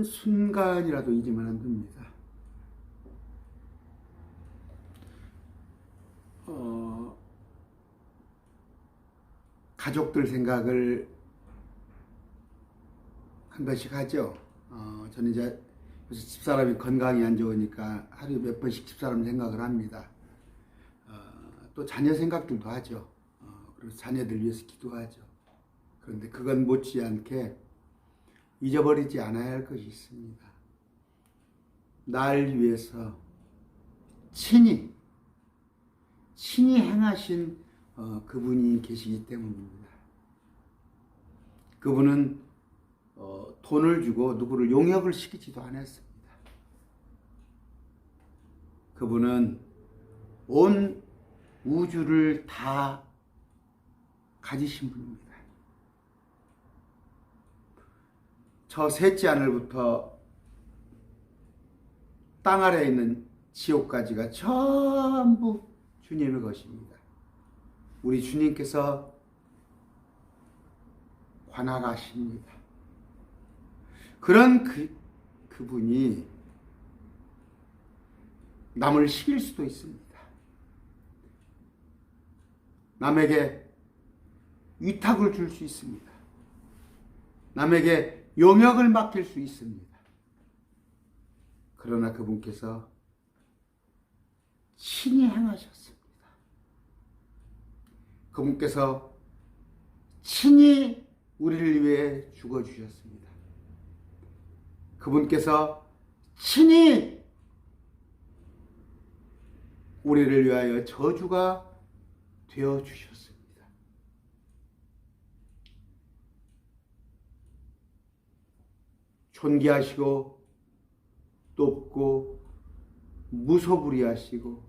한 순간이라도 잊으면 안 됩니다. 어, 가족들 생각을 한 번씩 하죠. 어, 저는 이제 집사람이 건강이 안 좋으니까 하루에 몇 번씩 집사람 생각을 합니다. 어, 또 자녀 생각들도 하죠. 어, 그리고 자녀들 위해서 기도하죠. 그런데 그건 못지않게 잊어버리지 않아야 할 것이 있습니다. 날 위해서 친히 친히 행하신 어, 그분이 계시기 때문입니다. 그분은 어, 돈을 주고 누구를 용역을 시키지도 않았습니다. 그분은 온 우주를 다 가지신 분입니다. 저 셋째 하늘부터 땅 아래에 있는 지옥까지가 전부 주님의 것입니다. 우리 주님께서 관할하십니다. 그런 그, 그분이 남을 시킬 수도 있습니다. 남에게 위탁을 줄 수 있습니다. 남에게 용역을 맡길 수 있습니다. 그러나 그분께서 친히 행하셨습니다. 그분께서 친히 우리를 위해 죽어주셨습니다. 그분께서 친히 우리를 위하여 저주가 되어 주셨습니다. 존귀하시고 높고 무소불위하시고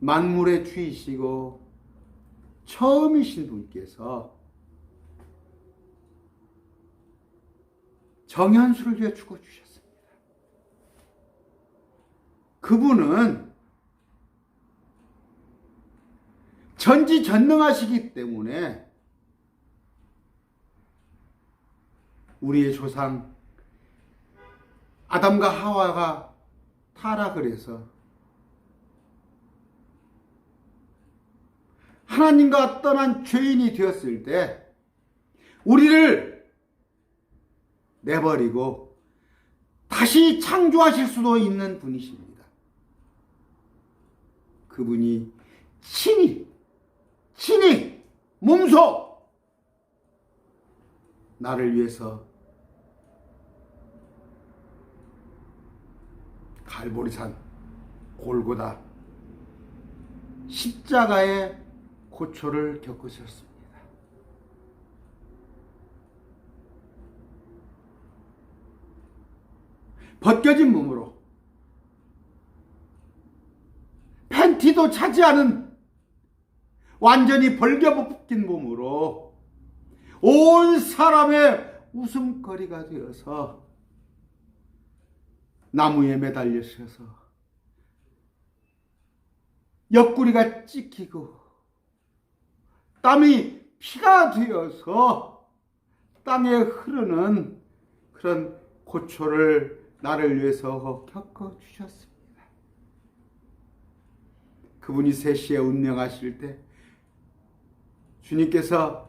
만물의 주이시고 처음이신 분께서 정현수를 위해 죽어주셨습니다. 그분은 전지전능하시기 때문에 우리의 조상 아담과 하와가 타락을 해서 하나님과 떠난 죄인이 되었을 때 우리를 내버리고 다시 창조하실 수도 있는 분이십니다. 그분이 친히 친히 몸소 나를 위해서 갈보리산 골고다 십자가의 고초를 겪으셨습니다. 벗겨진 몸으로 팬티도 차지 않은 완전히 벌겨벗긴 몸으로 온 사람의 웃음거리가 되어서 나무에 매달리셔서 옆구리가 찍히고 땀이 피가 되어서 땅에 흐르는 그런 고초를 나를 위해서 겪어 주셨습니다. 그분이 세시에 운명하실 때 주님께서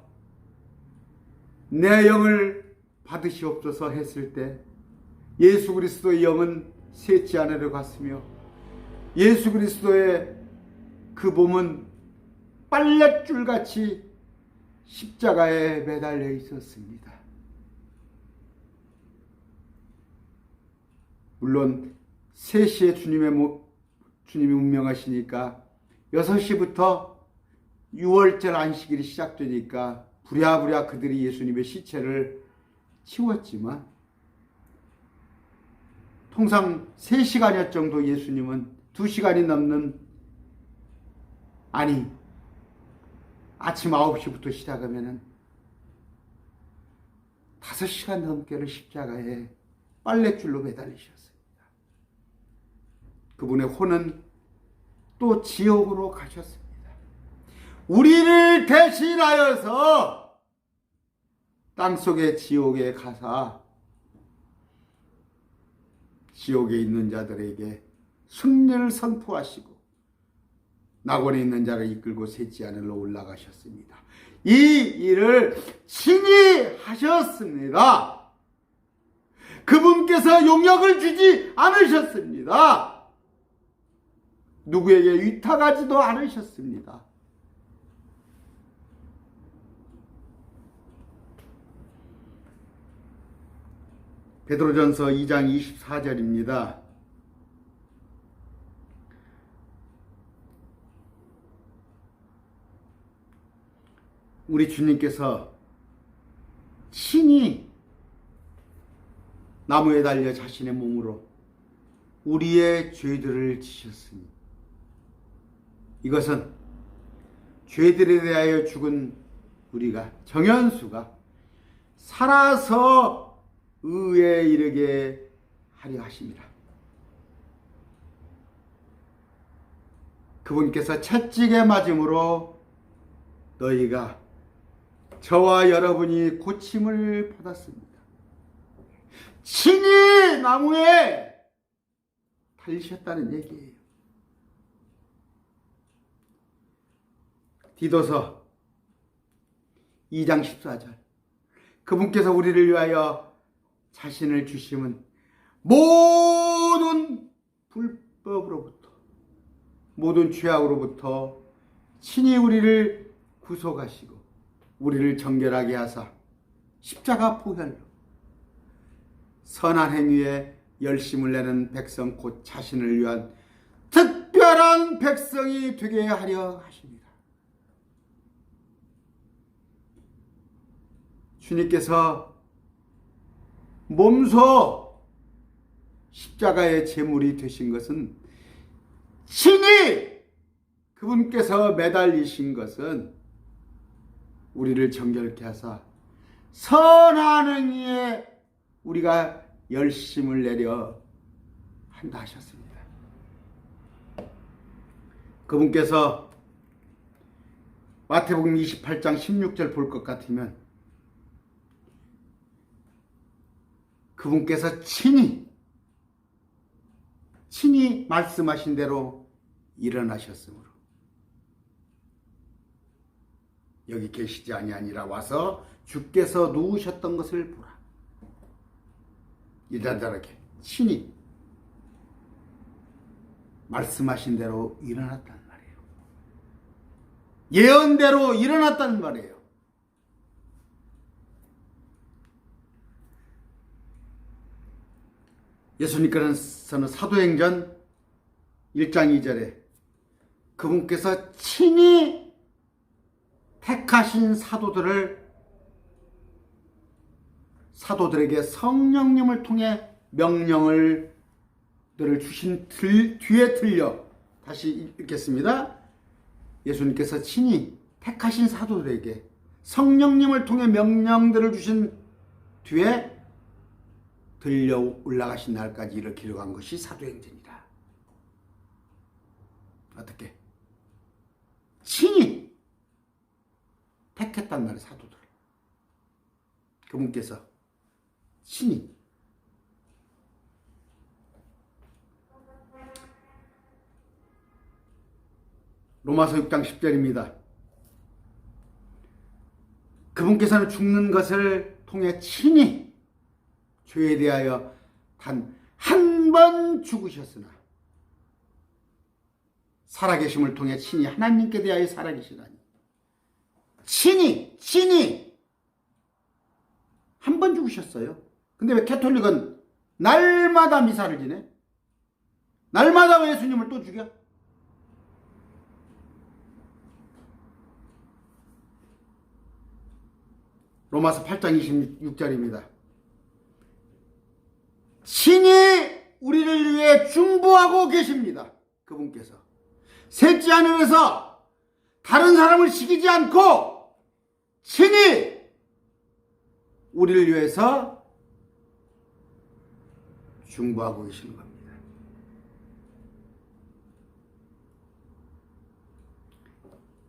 내 영을 받으시옵소서 했을 때 예수 그리스도의 영은 셋째 하늘로 갔으며 예수 그리스도의 그 몸은 빨랫줄 같이 십자가에 매달려 있었습니다. 물론 3시에 주님의 모, 주님이 운명하시니까 6시부터 6월절 안식일이 시작되니까 부랴부랴 그들이 예수님의 시체를 치웠지만 통상 3시간여 정도 예수님은 2시간이 넘는 아니 아침 9시부터 시작하면은 5시간 넘게를 십자가에 빨랫줄로 매달리셨습니다. 그분의 혼은 또 지옥으로 가셨습니다. 우리를 대신하여서 땅속의 지옥에 가사 지옥에 있는 자들에게 승리를 선포하시고 낙원에 있는 자를 이끌고 셋째 하늘로 올라가셨습니다. 이 일을 친히 하셨습니다. 그분께서 용역을 주지 않으셨습니다. 누구에게 위탁하지도 않으셨습니다. 베드로전서 2장 24절입니다. 우리 주님께서 친히 나무에 달려 자신의 몸으로 우리의 죄들을 지셨으니 이것은 죄들에 대하여 죽은 우리가 정현수가 살아서 의에 이르게 하려 하십니다. 그분께서 채찍에 맞음으로 너희가 저와 여러분이 고침을 받았습니다. 친히 나무에 달리셨다는 얘기예요. 디도서 2장 14절. 그분께서 우리를 위하여 자신을 주심은 모든 불법으로부터 모든 죄악으로부터 친히 우리를 구속하시고 우리를 정결하게 하사 십자가 포혈로 선한 행위에 열심을 내는 백성 곧 자신을 위한 특별한 백성이 되게 하려 하십니다. 주님께서 몸소 십자가의 제물이 되신 것은 신이 그분께서 매달리신 것은 우리를 정결케 하사 선한 행위에 우리가 열심을 내려 한다 하셨습니다. 그분께서 마태복음 28장 16절 볼 것 같으면 그분께서 친히 친히 말씀하신 대로 일어나셨으므로 여기 계시지 아니하니라 와서 주께서 누우셨던 것을 보라. 이단들에게 친히 말씀하신 대로 일어났단 말이에요. 예언대로 일어났단 말이에요. 예수님께서는 사도행전 1장 2절에 그분께서 친히 택하신 사도들을 사도들에게 성령님을 통해 명령을 들을 주신 들, 뒤에 들려 다시 읽겠습니다. 예수님께서 친히 택하신 사도들에게 성령님을 통해 명령들을 주신 뒤에 들려 올라가신 날까지 이를 기록한 것이 사도행전이다. 어떻게? 친히 택했단 말이에요, 사도들. 그분께서 친히 로마서 6장 10절입니다. 그분께서는 죽는 것을 통해 친히 죄에 대하여 단 한 번 죽으셨으나 살아계심을 통해 친히 하나님께 대하여 살아계시다니 친히 친히 한 번 죽으셨어요. 근데 왜 캐톨릭은 날마다 미사를 지내? 날마다 왜 예수님을 또 죽여? 로마서 8장 26절입니다. 신이 우리를 위해 중보하고 계십니다. 그분께서. 셋째 하늘에서 다른 사람을 시키지 않고 신이 우리를 위해서 중보하고 계시는 겁니다.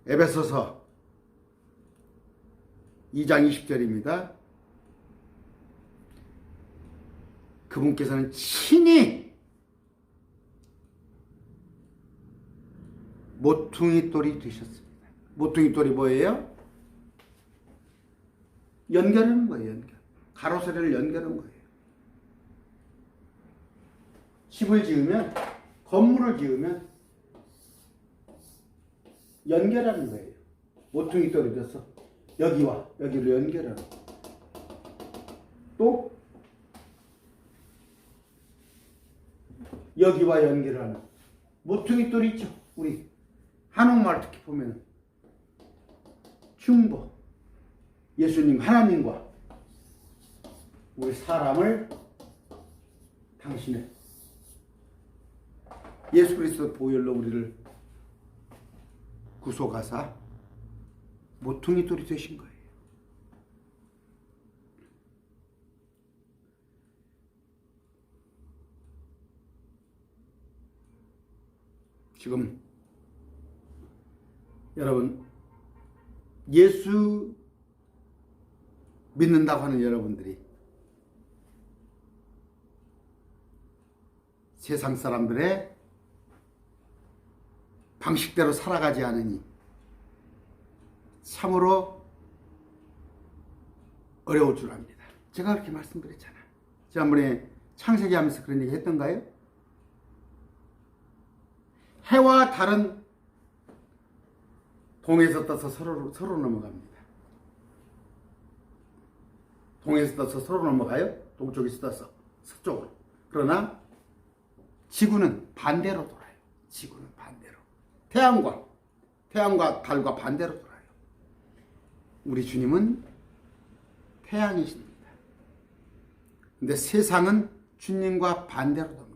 에베소서 2장 20절입니다. 그분께서는 친히 모퉁이 돌이 되셨습니다. 모퉁이 돌이 뭐예요? 연결하는 거예요, 연결. 가로세를 연결하는 거예요. 집을 지으면, 건물을 지으면 연결하는 거예요. 모퉁이 돼서 여기와 여기를 연결하는. 또 여기와 연결하는 모퉁이 돌 있죠. 우리 한옥마을 특히 보면 중보 예수님 하나님과 우리 사람을 당신의 예수 그리스도 보혈로 우리를 구속하사 모퉁이 돌이 되신 거예요. 지금 여러분 예수 믿는다고 하는 여러분들이 세상 사람들의 방식대로 살아가지 않으니 참으로 어려울 줄 압니다. 제가 그렇게 말씀드렸잖아. 지난번에 창세기 하면서 그런 얘기 했던가요? 해와 달은 동에서 떠서 서로, 서로 넘어갑니다. 동에서 떠서 서로 넘어가요. 동쪽에서 떠서 서쪽으로. 그러나 지구는 반대로 돌아요. 지구는 반대로. 태양과 태양과 달과 반대로 돌아요. 우리 주님은 태양이십니다. 근데 세상은 주님과 반대로 돕니다.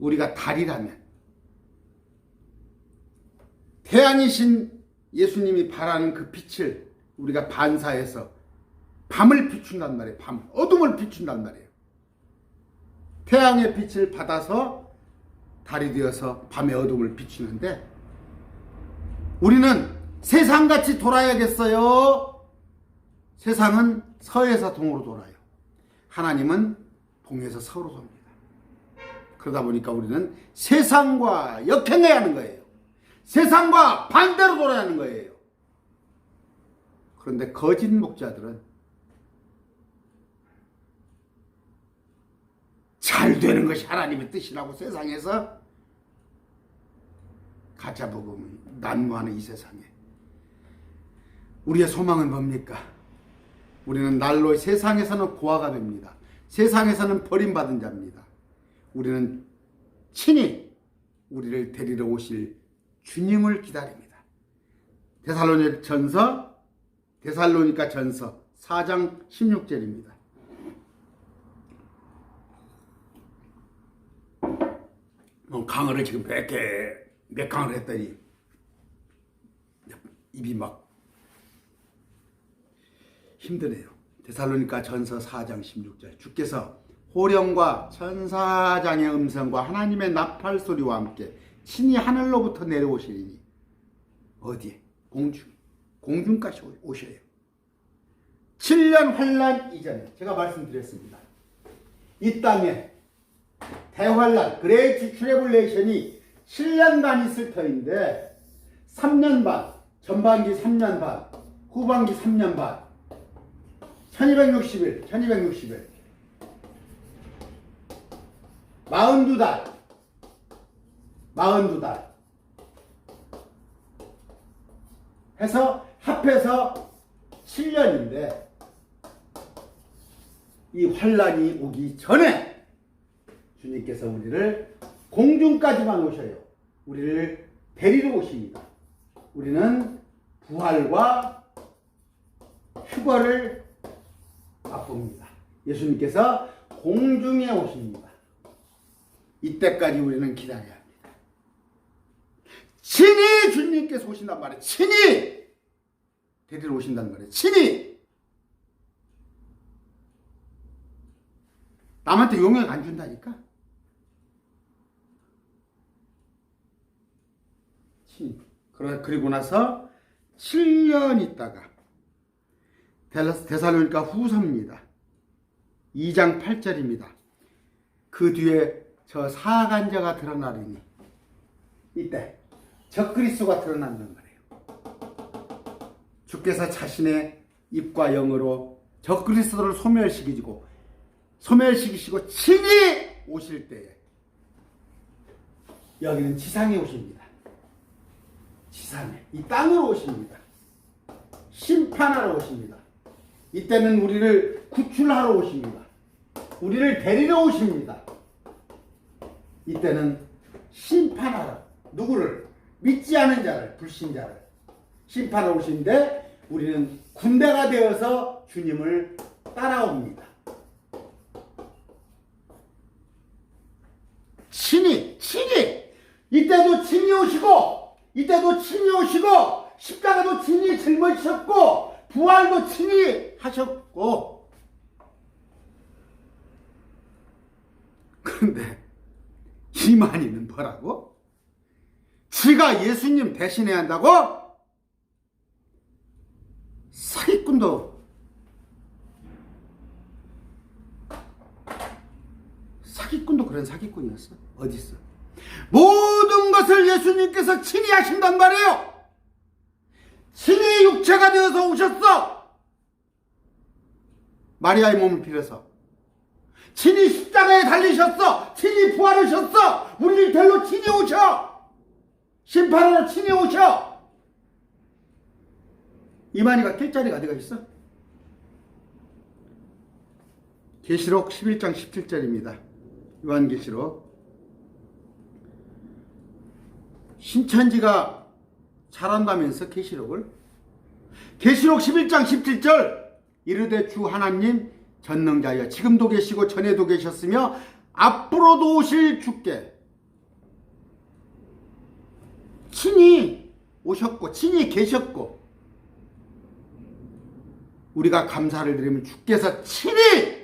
우리가 달이라면 태양이신 예수님이 바라는 그 빛을 우리가 반사해서 밤을 비춘단 말이에요. 밤, 어둠을 비춘단 말이에요. 태양의 빛을 받아서 달이 되어서 밤의 어둠을 비추는데 우리는 세상같이 돌아야겠어요. 세상은 서에서 동으로 돌아요. 하나님은 동에서 서로 돕니다. 그러다 보니까 우리는 세상과 역행해야 하는 거예요. 세상과 반대로 돌아야 하는 거예요. 그런데 거짓 목자들은 잘 되는 것이 하나님의 뜻이라고 세상에서 가짜 복음을 난무하는 이 세상에 우리의 소망은 뭡니까? 우리는 날로 세상에서는 고아가 됩니다. 세상에서는 버림받은 자입니다. 우리는 친히 우리를 데리러 오실 주님을 기다립니다. 데살로니 전서 데살로니가 전서 4장 16절입니다. 뭐 강의를 지금 몇 개, 몇 강을 했더니 입이 막 힘드네요. 데살로니가 전서 4장 16절 주께서 호령과 천사장의 음성과 하나님의 나팔 소리와 함께 친히 하늘로부터 내려오시리니 어디에? 공중. 공중까지 오셔요. 7년 환란 이전에 제가 말씀드렸습니다. 이 땅에 대환란, 그레이트 트래블레이션이 7년간 있을 터인데 3년 반, 전반기 3년 반, 후반기 3년 반, 1260일, 1260일, 42달, 42달 해서 합해서 7년인데 이 환란이 오기 전에 주님께서 우리를 공중까지만 오셔요. 우리를 데리러 오십니다. 우리는 부활과 휴거를 맛봅니다. 예수님께서 공중에 오십니다. 이때까지 우리는 기다려야 합니다. 친히 주님께서 오신단 말이에요. 친히 데리러 오신다는 말이에요. 친히 남한테 용역 안 준다니까. 친히. 그리고 나서 7년 있다가 데살로니가 후서입니다. 2장 8절입니다. 그 뒤에 저 사간자가 드러나리니 이때 적그리스도가 드러난단 말이에요. 주께서 자신의 입과 영으로 적그리스도를 소멸시키고 소멸시키시고 친히 오실 때에 여기는 지상에 오십니다. 지상에 이 땅으로 오십니다. 심판하러 오십니다. 이때는 우리를 구출하러 오십니다. 우리를 데리러 오십니다. 이때는 심판하러 누구를? 믿지 않은 자를 불신자를. 심판하러 오시는데 우리는 군대가 되어서 주님을 따라옵니다. 친히 친히. 이때도 친히 오시고 이때도 친히 오시고 십자가도 친히 짊어지셨고 부활도 친히 하셨고. 그런데 이만희는 뭐라고? 지가 예수님 대신해야 한다고? 사기꾼도 사기꾼도 그런 사기꾼이었어. 어디 있어? 모든 것을 예수님께서 친히 하신단 말이에요. 친히 육체가 되어서 오셨어. 마리아의 몸을 빌어서. 친히 십자가에 달리셨어. 친히 부활하셨어. 우리를 데리러 친히 오셔. 심판하러 친히 오셔. 이만희가 낄 자리가 어디가 있어? 계시록 11장 17절입니다. 요한계시록 신천지가 잘한다면서 계시록을 계시록 11장 17절 이르되 주 하나님 전능자여 지금도 계시고 전에도 계셨으며 앞으로도 오실 주께 친히 오셨고 친히 계셨고 우리가 감사를 드리면 주께서 친히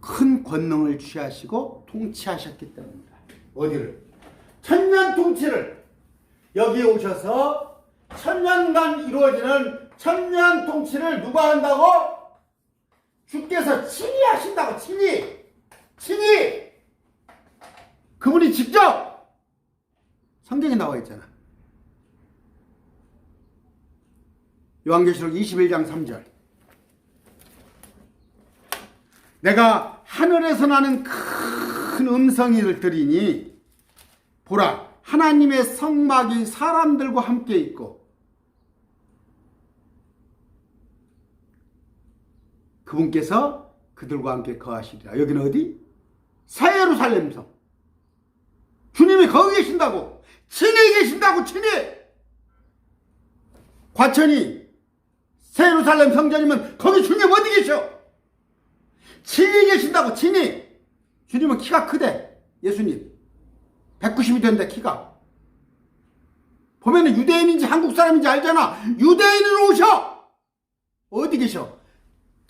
큰 권능을 취하시고 통치하셨기 때문입니다. 어디를? 천년 통치를 여기에 오셔서 천년간 이루어지는 천년 통치를 누가 한다고? 주께서 친히 하신다고 친히 친히 그분이 직접 성경에 나와 있잖아. 요한계시록 21장 3절. 내가 하늘에서 나는 큰 음성이를 들으니 보라 하나님의 성막이 사람들과 함께 있고 그분께서 그들과 함께 거하시리라. 여기는 어디? 새 예루살렘 성. 주님이 거기 계신다고. 친히 계신다고 친히. 과천이 새 예루살렘 성전이면 거기 주님 어디 계셔? 친히 계신다고 친히. 주님은 키가 크대. 예수님. 190이 된대 키가. 보면은 유대인인지 한국 사람인지 알잖아. 유대인으로 오셔. 어디 계셔?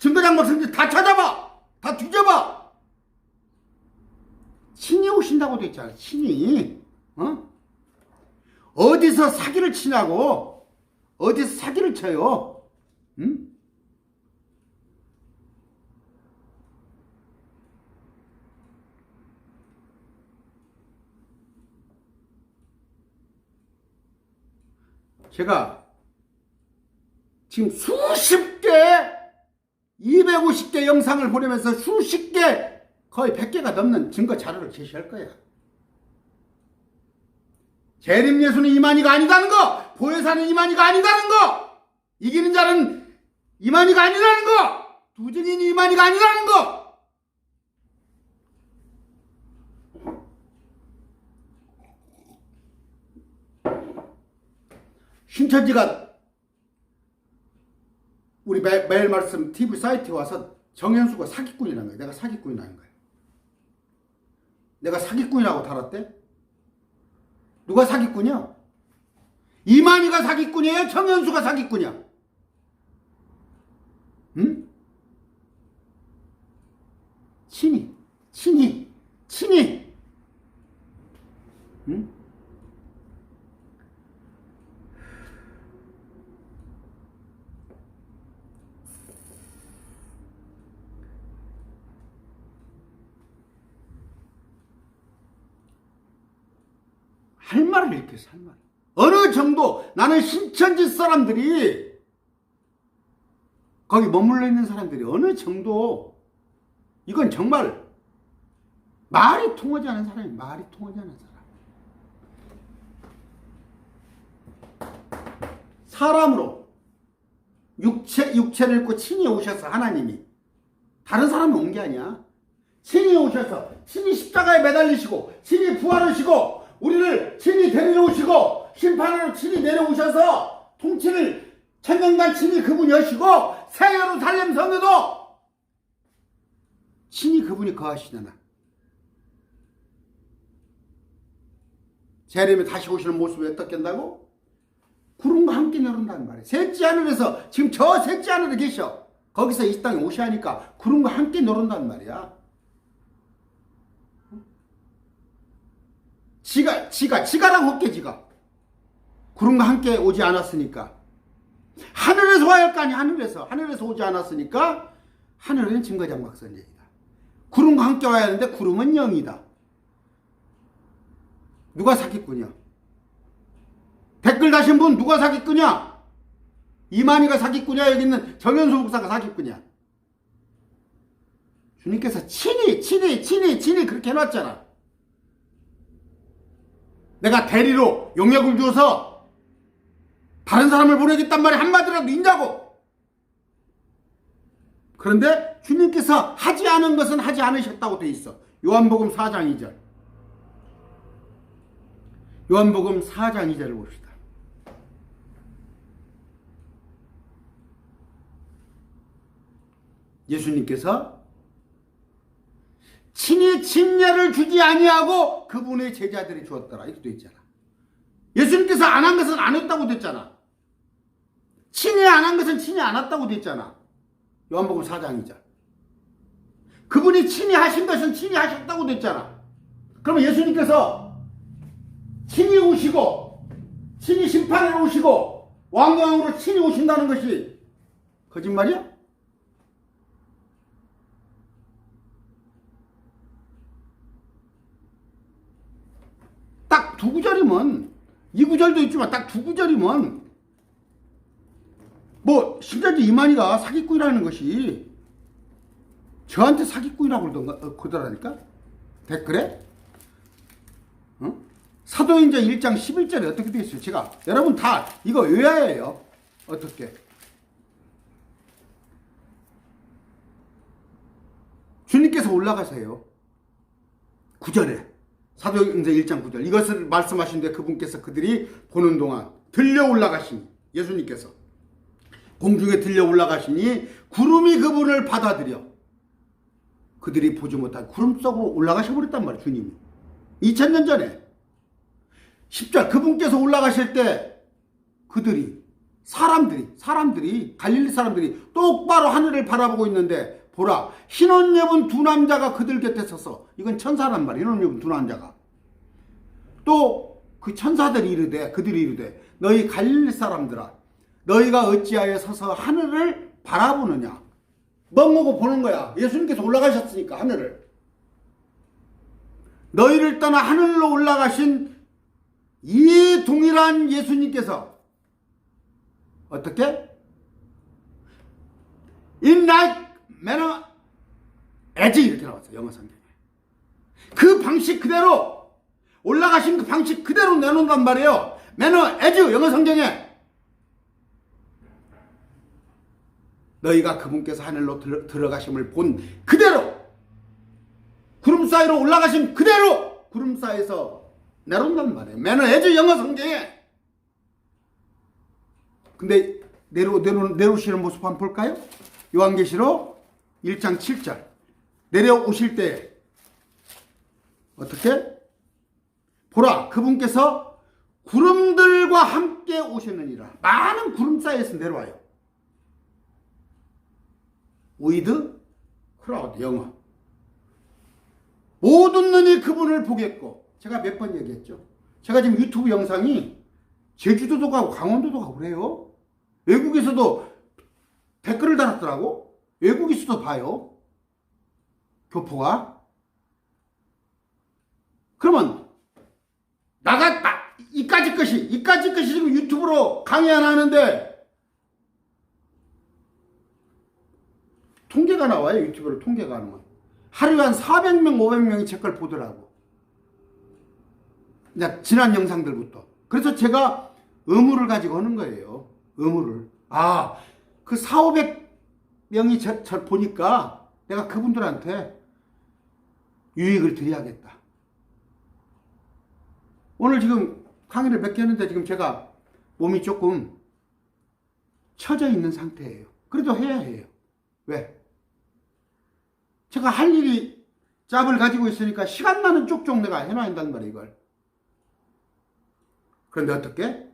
증거장막 성지 다 찾아봐. 다 뒤져봐. 친히 오신다고 돼 있잖아. 친히. 어? 어디서 사기를 치냐고. 어디서 사기를 쳐요. 응? 제가 지금 수십 개, 250개 영상을 보내면서 수십 개, 거의 100개가 넘는 증거 자료를 제시할 거야. 재림 예수는 이만희가 아니다는 거, 보혜사는 이만희가 아니다는 거, 이기는 자는 이만희가 아니라는 거, 두증인이 이만희가 아니라는 거. 신천지가 우리 매, 매일 말씀 TV 사이트에 와서 정현수가 사기꾼이라는 거야. 내가 사기꾼이라는 거야. 내가 사기꾼이라고 달았대? 누가 사기꾼이야? 이만희가 사기꾼이에요? 정현수가 사기꾼이야? 응? 친히, 친히, 친히. 응? 할 말을 이렇게 해서 할 말. 어느 정도 나는 신천지 사람들이 거기 머물러 있는 사람들이 어느 정도 이건 정말 말이 통하지 않은 사람이 말이 통하지 않은 사람. 사람으로 육체 육체를 입고 친히 오셔서 하나님이 다른 사람이 온 게 아니야. 친히 오셔서 친히 십자가에 매달리시고 친히 부활하시고 우리를 친히 데려오시고 심판으로 친히 내려오셔서 통치를 천년간 친히 그분이 하시고 새 예루살렘 성에도 친히 그분이 거하시잖아. 재림에 다시 오시는 모습을 어떻겠다고? 구름과 함께 내려온다는 말이에요. 셋째 하늘에서 지금 저 셋째 하늘에 계셔. 거기서 이 땅에 오시하니까 구름과 함께 내려온다는 말이야. 지가 지가 지가라고 할게 지가. 구름과 함께 오지 않았으니까 하늘에서 와야 할 거 아니야 하늘에서 하늘에서 오지 않았으니까 하늘은 증거장막선이다. 구름과 함께 와야 하는데 구름은 영이다. 누가 사기꾼이야? 댓글 다신 분 누가 사기꾼이야? 이만희가 사기꾼이야? 여기 있는 정현수 목사가 사기꾼이야? 주님께서 친히 친히 친히 친히 그렇게 해놨잖아. 내가 대리로 용역을 주어서 다른 사람을 보내겠단 말이 한마디라도 있냐고. 그런데 주님께서 하지 않은 것은 하지 않으셨다고 돼 있어. 요한복음 4장 2절. 요한복음 4장 2절을 봅시다. 예수님께서 친히 침례를 주지 아니하고 그분의 제자들이 주었더라. 이렇게 돼 있잖아. 예수님께서 안 한 것은 안 했다고 됐잖아. 친히 안 한 것은 친히 안 했다고 됐잖아. 요한복음 4장이죠. 그분이 친히 하신 것은 친히 하셨다고 됐잖아. 그러면 예수님께서 친히 오시고 친히 심판을 오시고 왕왕으로 친히 오신다는 것이 거짓말이야? 딱 두 구절이면 이 구절도 있지만 딱 두 구절이면 뭐 신자지 이만희가 사기꾼이라는 것이 저한테 사기꾼이라고 그러던가 어, 그러더라니까 댓글에 어? 사도행전 1장 11절에 어떻게 되어 있어요? 제가 여러분 다 이거 외워야 해요. 어떻게? 주님께서 올라가세요. 9절에 사도행전 1장 9절. 이것을 말씀하신데 그분께서 그들이 보는 동안 들려 올라가시니 예수님께서 공중에 들려 올라가시니 구름이 그분을 받아들여 그들이 보지 못한 구름 속으로 올라가셔 버렸단 말이에요 주님이. 2000년 전에. 10절 그분께서 올라가실 때 그들이 사람들이 사람들이 갈릴리 사람들이 똑바로 하늘을 바라보고 있는데 보라 입은 두 남자가 그들 곁에 서서 이건 천사란 말이야 입은 두 남자가. 또 그 천사들이 이르되 그들이 이르되 너희 갈릴리 사람들아 너희가 어찌하여 서서 하늘을 바라보느냐? 멍하고 보는 거야. 예수님께서 올라가셨으니까 하늘을. 너희를 떠나 하늘로 올라가신 이 동일한 예수님께서 어떻게? In manner as 이렇게 나왔어요. 영어 성경에. 그 방식 그대로 올라가신 그 방식 그대로 내놓는단 말이에요. manner as 영어 성경에 너희가 그분께서 하늘로 들, 들어가심을 본 그대로 구름 사이로 올라가신 그대로 구름 사이에서 내려온단 말이에요. 매너 해주 영어 성경에. 근데 내려, 내려, 내려오시는 모습 한번 볼까요? 요한계시록 1장 7절. 내려오실 때 어떻게? 보라 그분께서 구름들과 함께 오셨느니라. 많은 구름 사이에서 내려와요. 위드 크라우드 영어. 모든 눈이 그분을 보겠고 제가 몇 번 얘기했죠. 제가 지금 유튜브 영상이 제주도도 가고 강원도도 가고 그래요. 외국에서도 댓글을 달았더라고. 외국에서도 봐요. 교포가. 그러면 나가 나, 이까지 것이 이까지 것이 지금 유튜브로 강의 안 하는데 통계가 나와요 유튜브로 통계가 나와 하루에 한 400명 500명이 제 걸 보더라고. 이제 지난 영상들부터. 그래서 제가 의무를 가지고 하는 거예요. 의무를. 아그 4, 500 명이 저, 저 보니까 내가 그분들한테 유익을 드려야겠다 오늘 지금 강의를 몇 개 했는데 지금 제가 몸이 조금 처져 있는 상태예요. 그래도 해야 해요. 왜? 제가 할 일이 짭을 가지고 있으니까 시간 나는 쪽쪽 내가 해놔야 한단 말이에요, 이걸. 그런데 어떻게?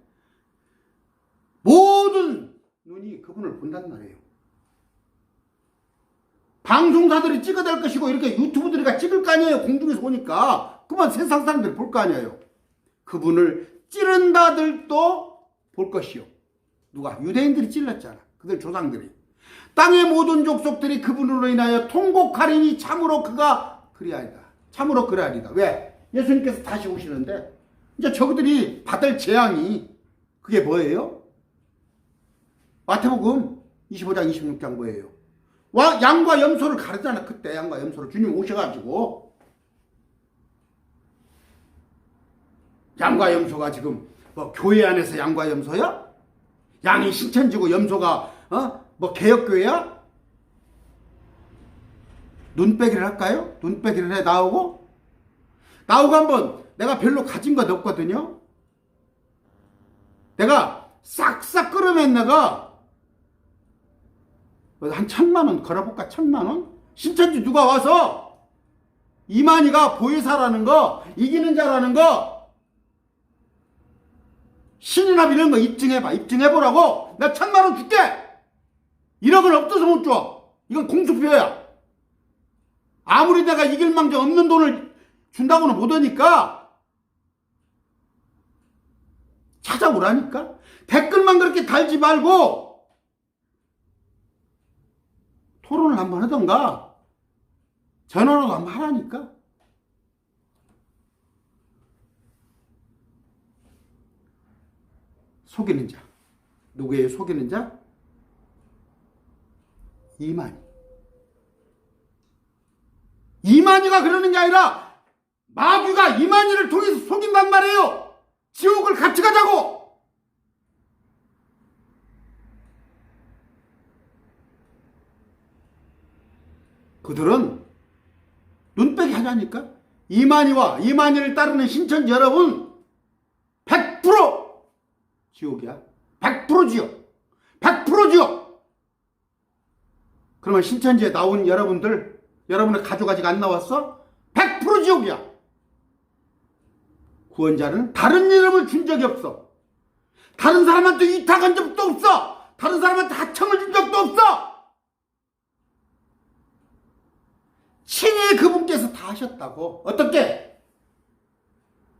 모든 눈이 그분을 본단 말이에요. 방송사들이 찍어댈 것이고 이렇게 유튜브들이가 찍을 거 아니에요. 공중에서 보니까. 그만 세상 사람들이 볼 거 아니에요. 그분을 찌른다들도 볼 것이요. 누가? 유대인들이 찔렀잖아. 그들 조상들이. 땅의 모든 족속들이 그분으로 인하여 통곡하리니 참으로 그가 그리하리다. 참으로 그리하리다. 왜? 예수님께서 다시 오시는데 이제 저들이 받을 재앙이 그게 뭐예요? 마태복음 25장 26장 뭐예요? 와, 양과 염소를 가르잖아. 그때 양과 염소를 주님 오셔가지고 양과 염소가 지금 뭐 교회 안에서 양과 염소야? 양이 신천지고 염소가 어? 뭐 개혁교회야? 눈빼기를 할까요? 눈빼기를 해 나오고 나오고 한번 내가 별로 가진 것 없거든요. 내가 싹싹 끌어맨 내가 한 천만 원 걸어볼까 천만 원? 신천지 누가 와서 이만희가 보혜사라는 거 이기는 자라는 거 신이나 이런 거 입증해봐. 입증해보라고. 나 천만 원 줄게. 1억은 없어서 못 줘. 이건 공수표야. 아무리 내가 이길 망정 없는 돈을 준다고는 못하니까 찾아오라니까. 댓글만 그렇게 달지 말고 토론을 한번 하던가 전화로도 한번 하라니까. 속이는 자. 누구예요? 속이는 자? 이만희. 이만희가 그러는 게 아니라 마귀가 이만희를 통해서 속인단 말이에요. 지옥을 같이 가자고. 그들은 눈빼기 하자니까. 이만희와 이만희를 따르는 신천지 여러분 100% 지옥이야. 100% 지옥. 100% 지옥. 그러면 신천지에 나온 여러분들, 여러분의 가족 아직 안 나왔어? 100% 지옥이야. 구원자는 다른 이름을 준 적이 없어. 다른 사람한테 위탁한 적도 없어. 다른 사람한테 하청을 준 적도 없어. 친히 그분께서 다 하셨다고. 어떻게?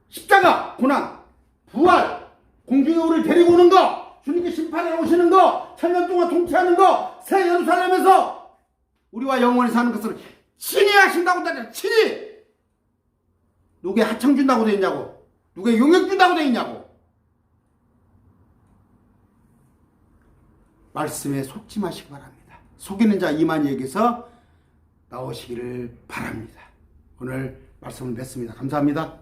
십자가, 고난, 부활, 공중에 우리를 데리고 오는 거, 주님께 심판에 오시는 거, 천년 동안 통치하는 거, 새 예루살렘에서 우리와 영원히 사는 것을 친히 하신다고 다 친히! 누구의 하청 준다고 돼 있냐고? 누구의 용역 준다고 돼 있냐고? 말씀에 속지 마시기 바랍니다. 속이는 자 이만희에게서 나오시기를 바랍니다. 오늘 말씀을 맺습니다. 감사합니다.